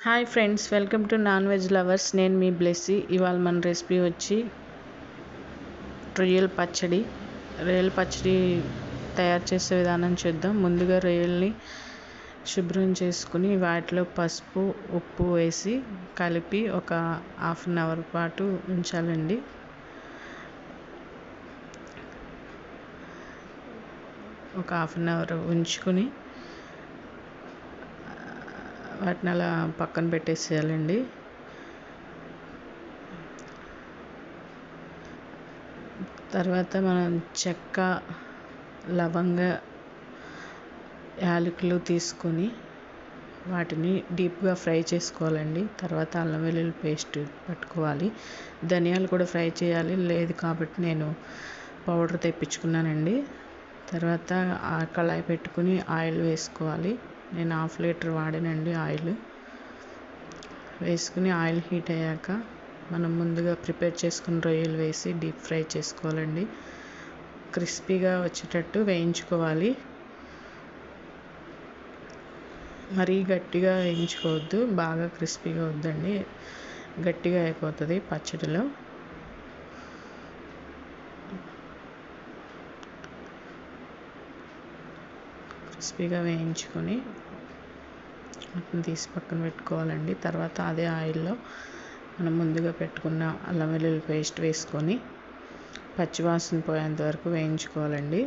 Hi friends welcome to non veg lovers నేను మీ బ్లెస్సి ఇవాళ మన రెసిపీ వచ్చి రొయ్యల పచ్చడి. రొయ్యల పచ్చడి తయారు చేసే విధానం చేద్దాం. ముందుగా రొయ్యల్ని శుభ్రం చేసుకుని వాటిలో పసుపు ఉప్పు వేసి కలిపి ఒక హాఫ్ అన్ అవర్ పాటు ఉంచాలండి. ఒక హాఫ్ అన్ అవర్ ఉంచుకుని వాటిని అలా పక్కన పెట్టేసేయాలండి. తర్వాత మనం చెక్క లవంగ యాలకులు తీసుకొని వాటిని డీప్గా ఫ్రై చేసుకోవాలండి. తర్వాత అల్లం వెల్లుల్లి పేస్ట్ పట్టుకోవాలి. ధనియాలు కూడా ఫ్రై చేయాలి. లేదు కాబట్టి నేను పౌడర్ తెప్పించుకున్నానండి. తర్వాత ఆ కళాయి పెట్టుకుని ఆయిల్ వేసుకోవాలి. నేను హాఫ్ లీటర్ వాడానండి ఆయిల్. వేసుకుని ఆయిల్ హీట్ అయ్యాక మనం ముందుగా ప్రిపేర్ చేసుకున్న రొయ్యలు వేసి డీప్ ఫ్రై చేసుకోవాలండి. క్రిస్పీగా వచ్చేటట్టు వేయించుకోవాలి. మరీ గట్టిగా వేయించుకోవద్దు బాగా క్రిస్పీగా వద్దండి. గట్టిగా అయిపోతుంది పచ్చడిలో. క్రిస్పీగా వేయించుకొని వాటిని తీసి పక్కన పెట్టుకోవాలండి. తర్వాత అదే ఆయిల్లో మనం ముందుగా పెట్టుకున్న అల్లం వెల్లుల్లి పేస్ట్ వేసుకొని పచ్చివాసన పోయేంత వరకు వేయించుకోవాలండి.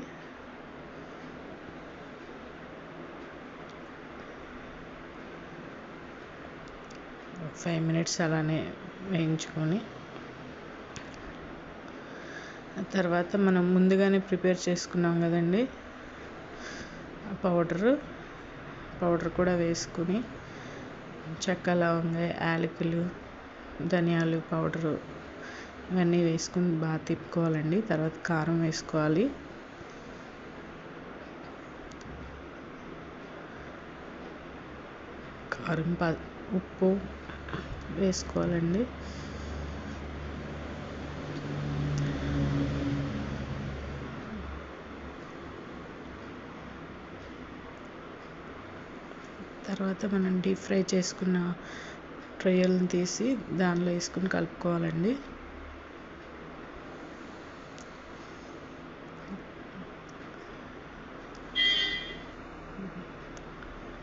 ఫైవ్ మినిట్స్ అలానే వేయించుకొని తర్వాత మనం ముందుగానే ప్రిపేర్ చేసుకున్నాం కదండి. పౌడరు పౌడర్ కూడా వేసుకుని చెక్క లవంగా యాలకులు ధనియాలు పౌడరు ఇవన్నీ వేసుకుని బాగా తిప్పుకోవాలండి. తర్వాత కారం వేసుకోవాలి. కారం ప ఉప్పు వేసుకోవాలండి. తర్వాత మనం డీప్ ఫ్రై చేసుకున్న రొయ్యలను తీసి దానిలో వేసుకుని కలుపుకోవాలండి.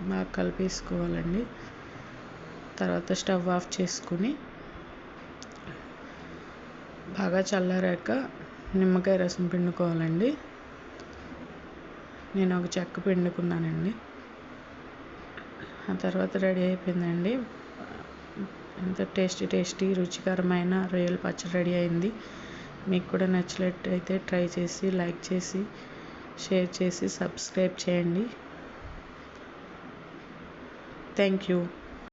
బాగా కలిపేసుకోవాలండి. తర్వాత స్టవ్ ఆఫ్ చేసుకుని బాగా చల్లారాక నిమ్మకాయ రసం పిండుకోవాలండి. నేను ఒక చెక్క పిండుకున్నానండి. ఆ తర్వాత రెడీ అయిపోయిందండి. ఎంత టేస్టీ టేస్టీ రుచికరమైన రొయ్యల పచ్చడి రెడీ అయింది. మీకు కూడా నచ్చినట్టయితే ట్రై చేసి లైక్ చేసి షేర్ చేసి సబ్స్క్రైబ్ చేయండి. Thank you.